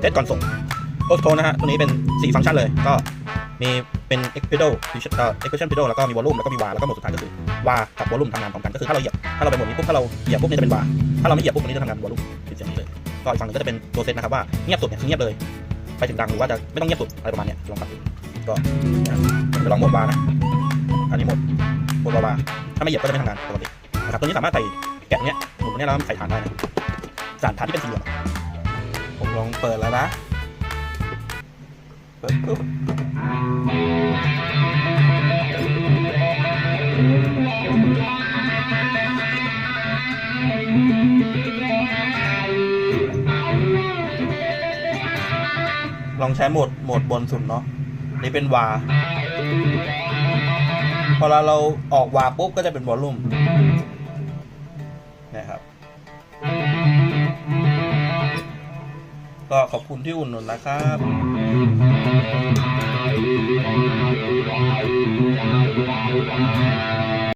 เซตก่อนส่งโอสโทนนะฮะตัวนี้เป็น 4 ฟังก์ชันเลย ก็มีเป็น e x p e d o e x p r e s s i o n pedal แล้วก็มี volume แล้วก็มี wah แล้วก็โหมดสุดท้ายก็คือ wah กับ volume ทำงานพร้อมกัน ก็คือถ้าเราเหยียบถ้าเราไปโหมดนี้ปุ๊บถ้าเราเหยียบปุ๊บนี่จะเป็น wah ถ้าเราไม่เหยียบปุ๊บตัวนี้จะทำงาน volume ปิดเสียงนี้เลยก็อีกฝั่งนึงก็จะเป็นตัวเซตนะครับว่าเงียบสุดเนี่ยคือเงียบเลยไปถึงดังหรือว่าจะไม่ต้องเงียบสุดอะไรประมาณเนี้ยลองปรับดูก็จะลองโหมด wah นะอันนี้โหมดโหมด wah ถ้าไม่เหยียบก็จะไม่ทำงานปกตินะครับตัวนี้สามารถใส่แกะเนี้ยหมุนตรงเนี้ยแล้วใส่ฐานได้นะฐานฐานที่เป็นสี่เหลี่ยม ลองเปิดแล้วนะ เปิดปุ๊บลองใช้โหมดโหมดบนสุดเนาะนี่เป็นวา พอเราเราออกวาปุ๊บก็จะเป็นวอลลุ่มนะครับ ก็ขอบคุณที่อุ่นหนุนนะครับ